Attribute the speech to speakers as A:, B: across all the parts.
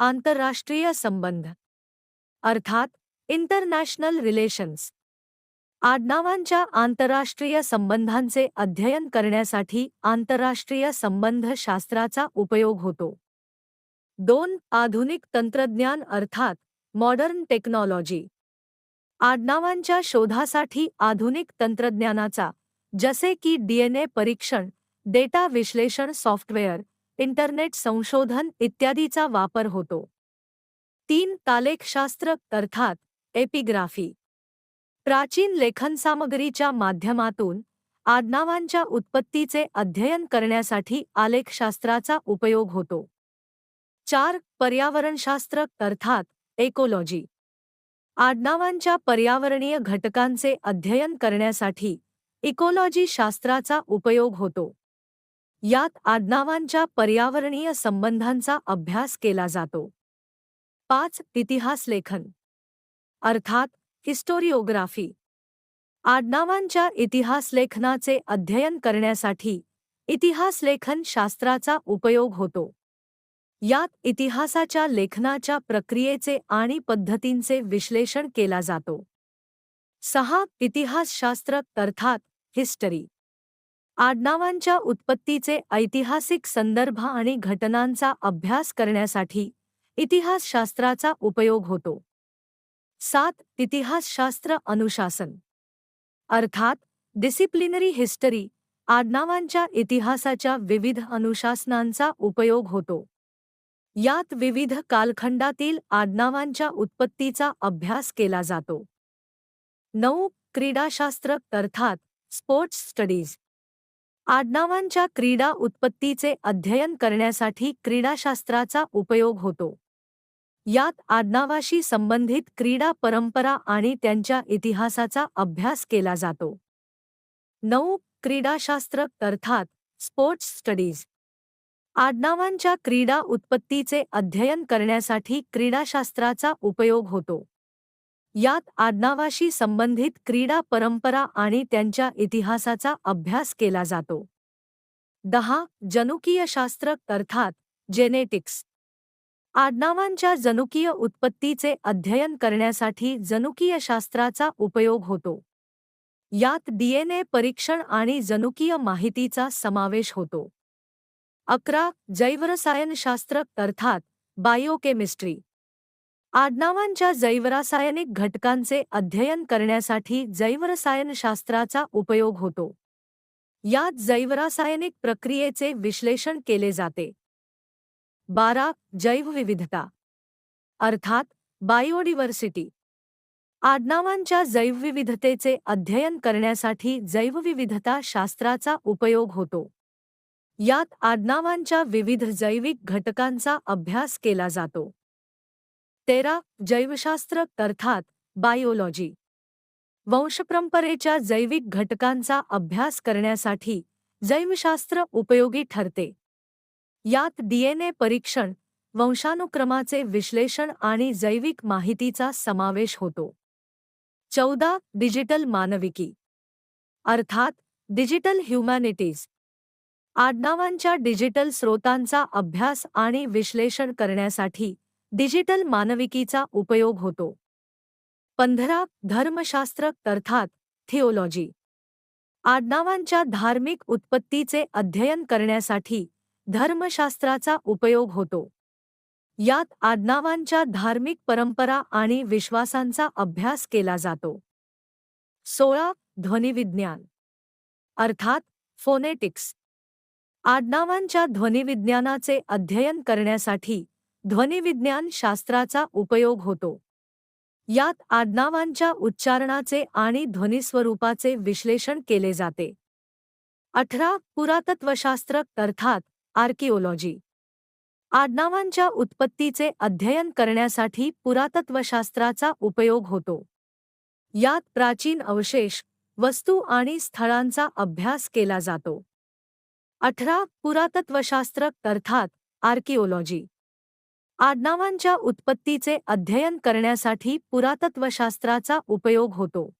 A: आंतरराष्ट्रीय संबंध. अर्थात इंटरनॅशनल रिलेशन्स आडनावांच्या आंतरराष्ट्रीय संबंधांचे अध्ययन करण्यासाठी आंतरराष्ट्रीय संबंध शास्त्राचा उपयोग होतो. दोन आधुनिक तंत्रज्ञान अर्थात मॉडर्न टेक्नॉलॉजी आडनावांच्या शोधासाठी आधुनिक तंत्रज्ञानाचा, जसे की डीएनए परीक्षण डेटा विश्लेषण सॉफ्टवेअर इंटरनेट संशोधन इत्यादीचा वापर होतो. तीन तालेखशास्त्र अर्थात एपिग्राफी. प्राचीन लेखनसामग्रीच्या माध्यमातून आडनावांच्या उत्पत्तीचे अध्ययन करण्यासाठी आलेखशास्त्राचा उपयोग होतो. चार पर्यावरणशास्त्र अर्थात एकोलॉजी आडनावांच्या पर्यावरणीय घटकांचे अध्ययन करण्यासाठी इकोलॉजी शास्त्राचा उपयोग होतो. यात आडनावांच्या पर्यावरणीय संबंधांचा अभ्यास केला जातो. पाच इतिहास लेखन. अर्थात हिस्टोरिओग्राफी. आडनावांच्या इतिहास लेखनाचे अध्ययन करण्यासाठी इतिहासलेखन शास्त्राचा उपयोग होतो. यात इतिहासाच्या लेखनाच्या प्रक्रियेचे आणि पद्धतींचे विश्लेषण केला जातो. सहा इतिहासशास्त्र अर्थात हिस्टरी. आडनावांच्या उत्पत्तीचे ऐतिहासिक संदर्भ आणि घटनांचा अभ्यास करण्यासाठी इतिहासशास्त्राचा उपयोग होतो. सात इतिहासशास्त्र अनुशासन. अर्थात डिसिप्लिनरी हिस्टरी आडनावांच्या इतिहासाच्या विविध अनुशासनांचा उपयोग होतो. यात विविध कालखंडातील आडनावांच्या उत्पत्तीचा अभ्यास केला जातो. नऊ क्रीडाशास्त्र अर्थात स्पोर्ट्स स्टडीज आडनावांच्या क्रीडा उत्पत्तीचे अध्ययन करण्यासाठी क्रीडाशास्त्राचा उपयोग होतो. यात आडनावाशी संबंधित क्रीडा परंपरा आणि त्यांच्या इतिहासाचा अभ्यास केला जातो. नऊ क्रीडाशास्त्र अर्थात स्पोर्ट्स स्टडीज. आडनावांच्या क्रीडा उत्पत्तीचे अध्ययन करण्यासाठी क्रीडाशास्त्राचा उपयोग होतो. यात आडनावाशी संबंधित क्रीडा परंपरा आणि त्यांच्या इतिहासाचा अभ्यास केला जातो. दहा जनुकीय शास्त्र अर्थात जेनेटिक्स आडनावांच्या जनुकीय उत्पत्तीचे अध्ययन करण्यासाठी जनुकीय शास्त्राचा उपयोग होतो. यात डीएनए परीक्षण आणि जनुकीय माहितीचा समावेश होतो. अकरा जैवरसायनशास्त्र अर्थात बायोकेमिस्ट्री आडनावांच्या जैवरासायनिक घटकांचे अध्ययन करण्यासाठी जैवरसायनशास्त्राचा उपयोग होतो. यात जैवरासायनिक प्रक्रियेचे विश्लेषण केले जाते. बारा. जैवविविधता. अर्थात बायोडिव्हर्सिटी. आडनावांच्या जैवविविधतेचे अध्ययन करण्यासाठी जैवविविधता शास्त्राचा उपयोग होतो. यात आडनावांच्या विविध जैविक घटकांचा अभ्यास केला जातो. तेरा जैवशास्त्र अर्थात बायोलॉजी. वंशपरंपरेच्या जैविक घटकांचा अभ्यास करण्यासाठी जैवशास्त्र उपयोगी ठरते. यात डीएनए परीक्षण वंशानुक्रमाचे विश्लेषण आणि जैविक माहितीचा समावेश होतो. चौदा डिजिटल मानविकी. अर्थात डिजिटल ह्युमॅनिटीज. आडनावांच्या डिजिटल स्रोतांचा अभ्यास आणि विश्लेषण करण्यासाठी डिजिटल मानविकीचा उपयोग होतो. पंधरा धर्मशास्त्र अर्थात थिओलॉजी. आडनावांच्या धार्मिक उत्पत्तीचे अध्ययन करण्यासाठी धर्मशास्त्राचा उपयोग होतो. यात आडनावांच्या धार्मिक परंपरा आणि विश्वासांचा अभ्यास केला जातो. सोळा ध्वनिविज्ञान. अर्थात फोनेटिक्स. आडनावांच्या ध्वनिविज्ञानाचे अध्ययन करण्यासाठी ध्वनिविज्ञान शास्त्राचा उपयोग होतो. यात आडनावांच्या उच्चारणाचे आणि ध्वनिस्वरूपाचे विश्लेषण केले जाते. अठरा पुरातत्वशास्त्र अर्थात आर्किओलॉजी. आडनावांच्या उत्पत्तीचे अध्ययन करण्यासाठी पुरातत्वशास्त्राचा उपयोग होतो. यात प्राचीन अवशेष वस्तू आणि स्थळांचा अभ्यास केला जातो. अठरा पुरातत्वशास्त्र अर्थात आर्किओलॉजी. आडनावांच्या उत्पत्तीचे अध्ययन करण्यासाठी पुरातत्वशास्त्राचा उपयोग होतो.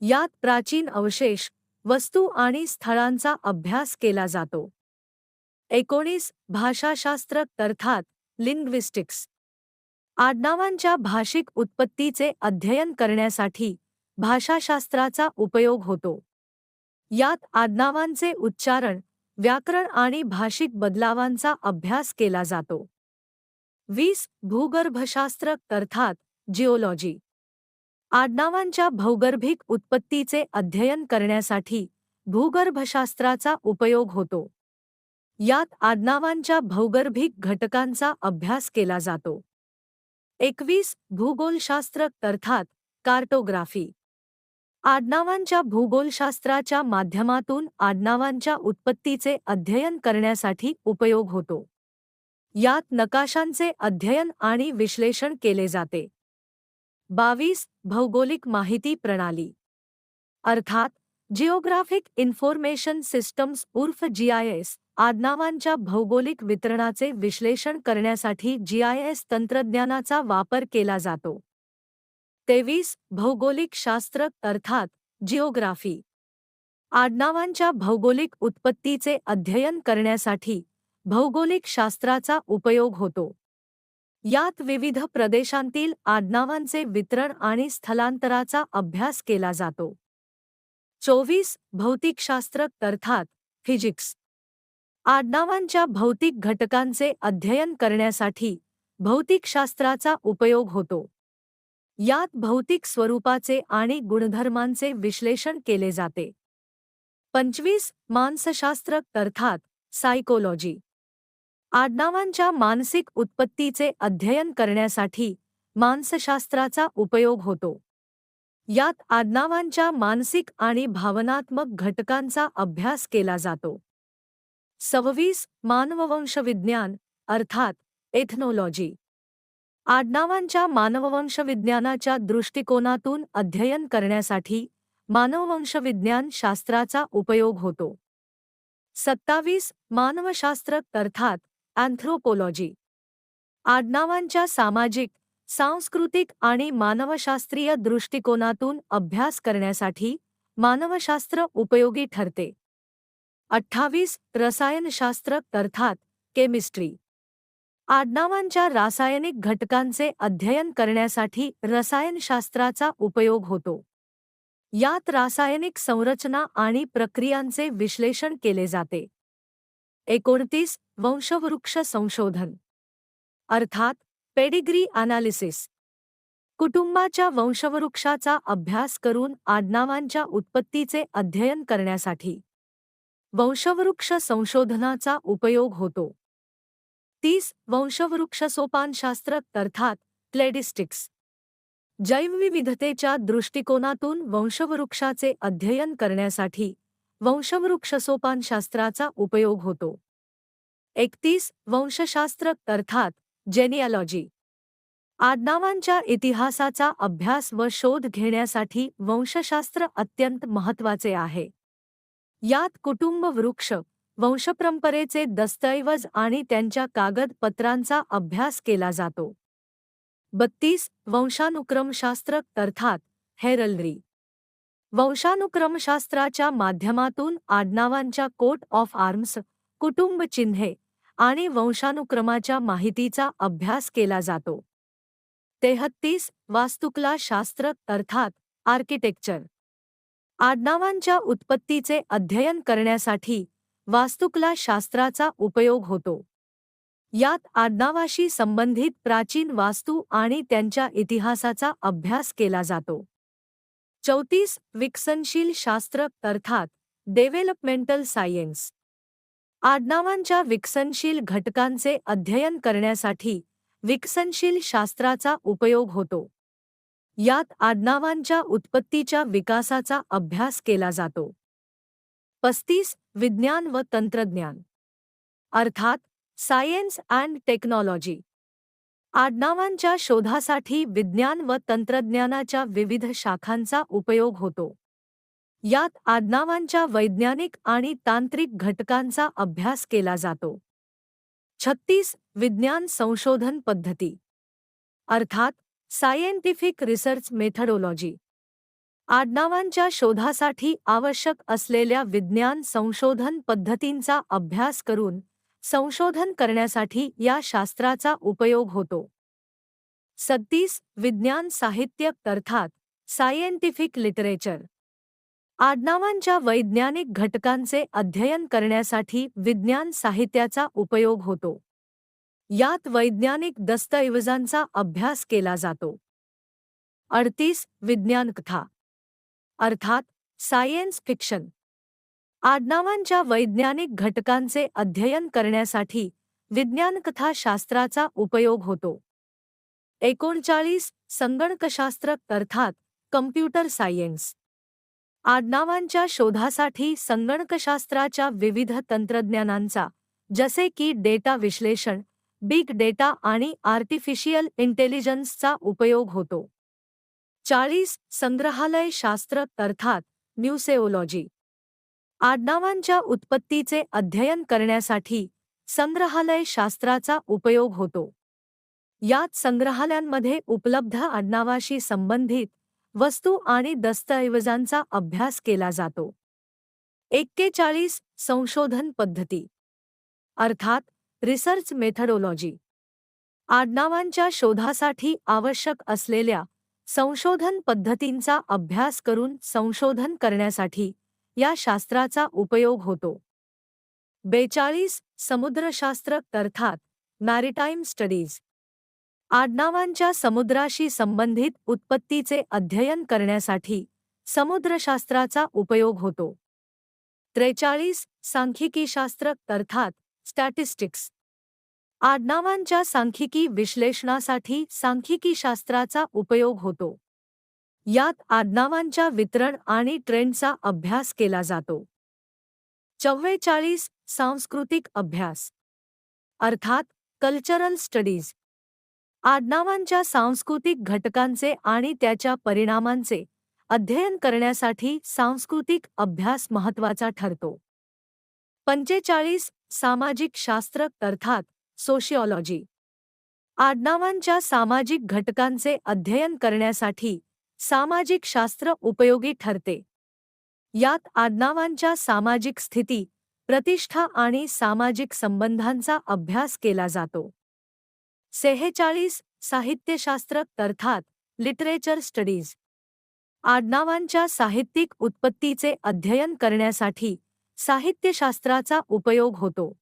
A: यात प्राचीन अवशेष वस्तू आणि स्थळांचा अभ्यास केला जातो. एकोणीस भाषाशास्त्र अर्थात लिंग्विस्टिक्स. आडनावांच्या भाषिक उत्पत्तीचे अध्ययन करण्यासाठी भाषाशास्त्राचा उपयोग होतो. यात आडनावांचे उच्चारण व्याकरण आणि भाषिक बदलावांचा अभ्यास केला जातो. वीस भूगर्भशास्त्र अर्थात जिओलॉजी. आडनावांच्या भौगर्भिक उत्पत्तीचे अध्ययन करण्यासाठी भूगर्भशास्त्राचा उपयोग होतो. यात आडनावांच्या भौगर्भिक घटकांचा अभ्यास केला जातो. एकवीस भूगोलशास्त्र अर्थात कार्टोग्राफी. आडनावांच्या भूगोलशास्त्राच्या माध्यमातून आडनावांच्या उत्पत्तीचे अध्ययन करण्यासाठी उपयोग होतो. यात नकाशांचे अध्ययन आणि विश्लेषण केले जाते. बावीस भौगोलिक माहिती प्रणाली. अर्थात जिओग्राफिक इन्फॉर्मेशन सिस्टम्स उर्फ जीआयएस आडनावांच्या भौगोलिक वितरणाचे विश्लेषण करण्यासाठी जीआयएस तंत्रज्ञानाचा वापर केला जातो. तेवीस भौगोलिक शास्त्र अर्थात जिओग्राफी. आडनावांच्या भौगोलिक उत्पत्तीचे अध्ययन करण्यासाठी भौगोलिक शास्त्राचा उपयोग होतो. यात विविध प्रदेशांतील आडनावांचे वितरण आणि स्थलांतराचा अभ्यास केला जातो. चोवीस भौतिकशास्त्र अर्थात फिजिक्स. आडनावांच्या भौतिक घटकांचे अध्ययन करण्यासाठी भौतिकशास्त्राचा उपयोग होतो. यात भौतिक स्वरूपाचे आणि गुणधर्मांचे विश्लेषण केले जाते. पंचवीस मानसशास्त्र अर्थात सायकोलॉजी. आडनावांच्या मानसिक उत्पत्तीचे अध्ययन करण्यासाठी मानसशास्त्राचा उपयोग होतो. यात आडनावांच्या मानसिक आणि भावनात्मक घटकांचा अभ्यास केला जातो. सव्वीस मानववंशविज्ञान अर्थात एथनॉलॉजी. आडनावांच्या मानववंशविज्ञानाच्या दृष्टिकोनातून अध्ययन करण्यासाठी मानववंशविज्ञान शास्त्राचा उपयोग होतो. सत्तावीस मानवशास्त्र अर्थात अँथ्रोपोलॉजी. आडनावांच्या सामाजिक सांस्कृतिक आणि मानवशास्त्रीय दृष्टिकोनातून अभ्यास करण्यासाठी मानवशास्त्र उपयोगी ठरते. अठ्ठावीस रसायनशास्त्र अर्थात केमिस्ट्री. आडनावांच्या रासायनिक घटकांचे अध्ययन करण्यासाठी रसायनशास्त्राचा उपयोग होतो. यात रासायनिक संरचना आणि प्रक्रियांचे विश्लेषण केले जाते. एकोणतीस वंशवृक्ष संशोधन. अर्थात पेडिग्री अनालिसिस कुटुंबाच्या वंशवृक्षाचा अभ्यास करून आडनावांच्या उत्पत्तीचे अध्ययन करण्यासाठी. वंशवृक्ष संशोधनाचा उपयोग होतो. तीस वंशवृक्ष सोपानशास्त्र अर्थात क्लेडिस्टिक्स. जैवविविधतेच्या दृष्टिकोनातून वंशवृक्षाचे अध्ययन करण्यासाठी वंशवृक्षसोपानशास्त्राचा उपयोग होतो. एकतीस वंशशास्त्र अर्थात जेनियालॉजी आडनावांच्या इतिहासाचा अभ्यास व शोध घेण्यासाठी वंशशास्त्र अत्यंत महत्त्वाचे आहे. यात कुटुंब वृक्ष वंशपरंपरेचे दस्तऐवज आणि त्यांच्या कागदपत्रांचा अभ्यास केला जातो. बत्तीस वंशानुक्रमशास्त्र अर्थात हेरल्री वंशानुक्रमशास्त्राच्या माध्यमातून आडनावांच्या कोट ऑफ आर्म्स कुटुंब चिन्हे आणि वंशानुक्रमाच्या माहितीचा अभ्यास केला जातो. तेहत्तीस वास्तुकला शास्त्र अर्थात आर्किटेक्चर आडनावांच्या उत्पत्तीचे अध्ययन करण्यासाठी वास्तुकला शास्त्राचा उपयोग होतो. यात आडनावाशी संबंधित प्राचीन वास्तू आणि त्यांच्या इतिहासाचा अभ्यास केला जातो. चौतीस विकसनशील शास्त्र अर्थात डेव्हलपमेंटल सायन्स आडनावांच्या विकसनशील घटकांचे अध्ययन करण्यासाठी विकसनशील शास्त्राचा उपयोग होतो. यात आडनावांच्या उत्पत्तीच्या विकासाचा अभ्यास केला जातो. पस्तीस विज्ञान व तंत्रज्ञान. अर्थात सायन्स अँड टेक्नॉलॉजी आडनावांच्या शोधासाठी विज्ञान व तंत्रज्ञानाच्या विविध शाखांचा उपयोग होतो. यात आडनावांच्या वैज्ञानिक आणि तांत्रिक घटकांचा अभ्यास केला जातो. छत्तीस विज्ञान संशोधन पद्धती. अर्थात सायंटिफिक रिसर्च मेथडोलॉजी. आडनावांच्या शोधासाठी आवश्यक असलेल्या विज्ञान संशोधन पद्धतींचा अभ्यास करून संशोधन करण्यासाठी या शास्त्राचा उपयोग होतो. सत्तीस विज्ञान साहित्य अर्थात सायंटिफिक लिटरेचर आडनावांच्या वैज्ञानिक घटकांचे अध्ययन करण्यासाठी विज्ञान साहित्याचा उपयोग होतो. यात वैज्ञानिक दस्तऐवजांचा अभ्यास केला जातो. अडतीस विज्ञान कथा. अर्थात सायन्स फिक्शन आडनावांच्या वैज्ञानिक घटकांचे अध्ययन करण्यासाठी विज्ञानकथाशास्त्राचा उपयोग होतो. एकोणचाळीस संगणकशास्त्र अर्थात कम्प्युटर सायन्स. आडनावांच्या शोधासाठी संगणकशास्त्राच्या विविध तंत्रज्ञानांचा जसे की डेटा विश्लेषण बिग डेटा आणि आर्टिफिशियल इंटेलिजन्सचा उपयोग होतो. चाळीस संग्रहालय शास्त्र अर्थात न्यूसेओलॉजी. आडनावांच्या उत्पत्तीचे अध्ययन करण्यासाठी संग्रहालय शास्त्राचा उपयोग होतो. यात संग्रहालयांमध्ये उपलब्ध आडनावाशी संबंधित वस्तू आणि दस्तऐवजांचा अभ्यास केला जातो. एक्केचाळीस संशोधन पद्धती. अर्थात रिसर्च मेथडोलॉजी. आडनावांच्या शोधासाठी आवश्यक असलेल्या संशोधन पद्धतींचा अभ्यास करून संशोधन करण्यासाठी या शास्त्राचा उपयोग होतो. बेचाळीस समुद्रशास्त्र अर्थात मॅरिटाईम स्टडीज आडनावांच्या समुद्राशी संबंधित उत्पत्तीचे अध्ययन करण्यासाठी समुद्रशास्त्राचा उपयोग होतो. त्रेचाळीस सांख्यिकीशास्त्र अर्थात स्टॅटिस्टिक्स आडनावांच्या सांख्यिकी विश्लेषणासाठी सांख्यिकीशास्त्राचा उपयोग होतो. यात आडनावांच्या वितरण आणि ट्रेंडचा अभ्यास केला जातो. चव्वेचाळीस सांस्कृतिक अभ्यास. अर्थात कल्चरल स्टडीज. आडनावांच्या सांस्कृतिक घटकांचे आणि त्याच्या परिणामांचे अध्ययन करण्यासाठी सांस्कृतिक अभ्यास महत्त्वाचा ठरतो. पंचेचाळीस सामाजिक शास्त्र अर्थात सोशिओलॉजी आडनावांच्या सामाजिक घटकांचे अध्ययन करण्यासाठी सामाजिक शास्त्र उपयोगी ठरते. यात आडनावांच्या सामाजिक स्थिती प्रतिष्ठा आणि सामाजिक संबंधांचा अभ्यास केला जातो. सेहेचाळीस साहित्यशास्त्र अर्थात लिटरेचर स्टडीज. आडनावांच्या साहित्यिक उत्पत्तीचे अध्ययन करण्यासाठी साहित्यशास्त्राचा उपयोग होतो.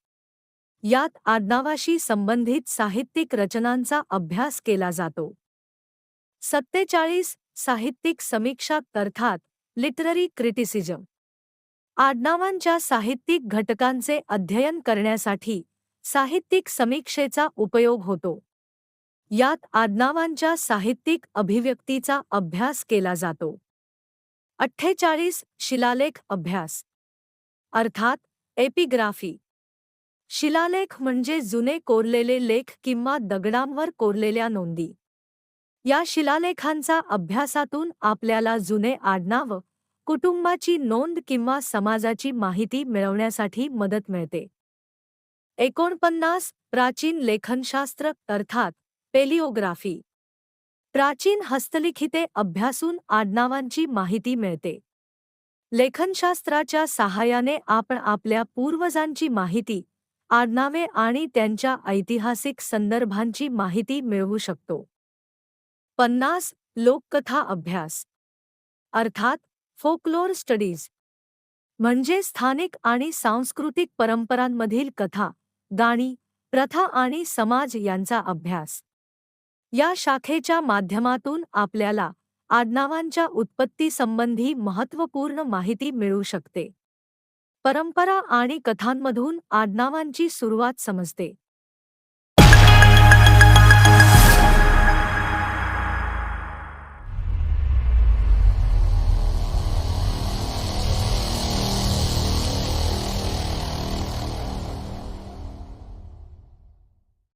A: यात आडनावाशी संबंधित साहित्यिक रचनांचा अभ्यास केला जातो. सत्तेचाळीस साहित्यिक समीक्षा अर्थात लिटररी क्रिटिसिजम आडनावांच्या साहित्यिक घटकांचे अध्ययन करण्यासाठी साहित्यिक समीक्षेचा उपयोग होतो. यात आडनावांच्या साहित्यिक अभिव्यक्तीचा अभ्यास केला जातो. अठ्ठेचाळीस शिलालेख अभ्यास. अर्थात एपिग्राफी शिलालेख म्हणजे जुने कोरलेले लेख किंवा दगडांवर कोरलेल्या नोंदी. या शिलालेखांचा अभ्यासातून आपल्याला जुने आडनाव कुटुंबाची नोंद किंवा समाजाची माहिती मिळवण्यासाठी मदत मिळते. एकोणपन्नास प्राचीन लेखनशास्त्र अर्थात पेलिओग्राफी. प्राचीन हस्तलिखिते अभ्यासून आडनावांची माहिती मिळते. लेखनशास्त्राच्या सहाय्याने आपण आपल्या पूर्वजांची माहिती आडनावे आणि त्यांच्या ऐतिहासिक संदर्भांची माहिती मिळवू शकतो. पन्नास लोककथा अभ्यास अर्थात फोकलोर स्टडीज म्हणजे स्थानिक आणि सांस्कृतिक परंपरांमधील कथा गाणी प्रथा आणि समाज यांचा अभ्यास. या शाखेच्या माध्यमातून आपल्याला आडनावांच्या उत्पत्तीसंबंधी महत्त्वपूर्ण माहिती मिळू शकते. परंपरा आणि कथांमधून आडनावांची सुरुवात समजते.